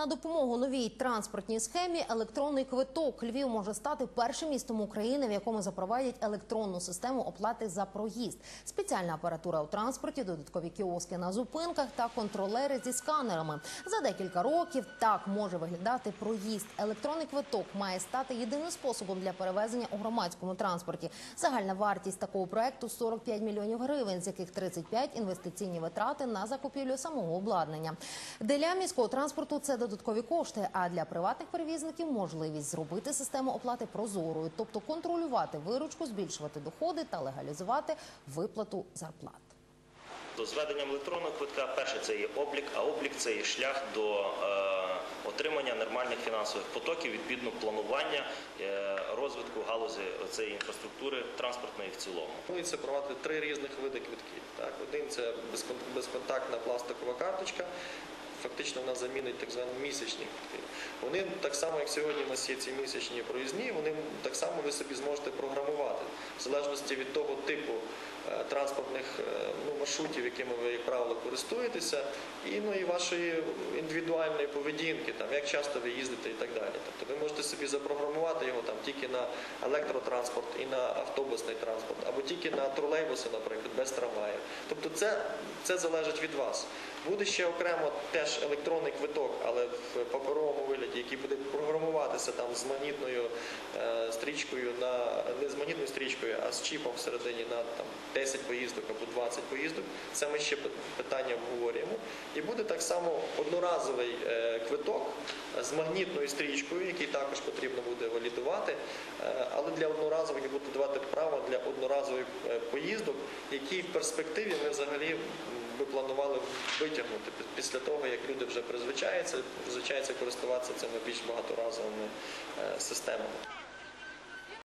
На допомогу новій транспортній схемі електронний квиток Львів може стати першим містом України, в якому запровадять електронну систему оплати за проїзд. Спеціальна апаратура у транспорті, додаткові кіоски на зупинках та контролери зі сканерами. За декілька років так може виглядати проїзд. Електронний квиток має стати єдиним способом для перевезення у громадському транспорті. Загальна вартість такого проекту 45 мільйонів гривень, з яких 35 – інвестиційні витрати на закупівлю самого обладнання. Для міського транспорту це додаткові кошти, а для приватних перевізників можливість зробити систему оплати прозорою, тобто контролювати виручку, збільшувати доходи та легалізувати виплату зарплат. До зведенням електронного квитка перше це є облік, а облік це є шлях до е, отримання нормальних фінансових потоків, відповідно планування е, розвитку галузі цієї інфраструктури транспортної в цілому. Планується провадити три різних види квитків. Так, один це безкон- безконтактна пластикова карточка. Фактично вона замінить так звані місячні квитки. Вони так само, як сьогодні у нас є ці місячні проїзні, вони так само ви собі зможете програмувати в залежності від того типу е, транспортних е, ну, маршрутів, якими ви, як правило, користуєтеся, і ну і вашої індивідуальної поведінки, там як часто ви їздите і так далі. Тобто ви можете собі запрограмувати його там тільки на електротранспорт і на автобусний транспорт, або тільки на тролейбуси, наприклад, без трамваїв. Тобто це, це залежить від вас. Буде ще окремо теж електронний квиток, але в паперовому вигляді, який буде програмуватися там з магнітною е, стрічкою на не з магнітною стрічкою, а з чіпом всередині на там 10 поїздок або 20 поїздок. Це ми ще питання обговорюємо. І буде так само одноразовий е, квиток з магнітною стрічкою, який також потрібно буде валідувати, Е, але для одноразових буде давати право для одноразових е, поїздок, які в перспективі ми взагалі би планували витягнути після того, як люди вже призвичаються, призвичаються користуватися цими більш багаторазовими системами.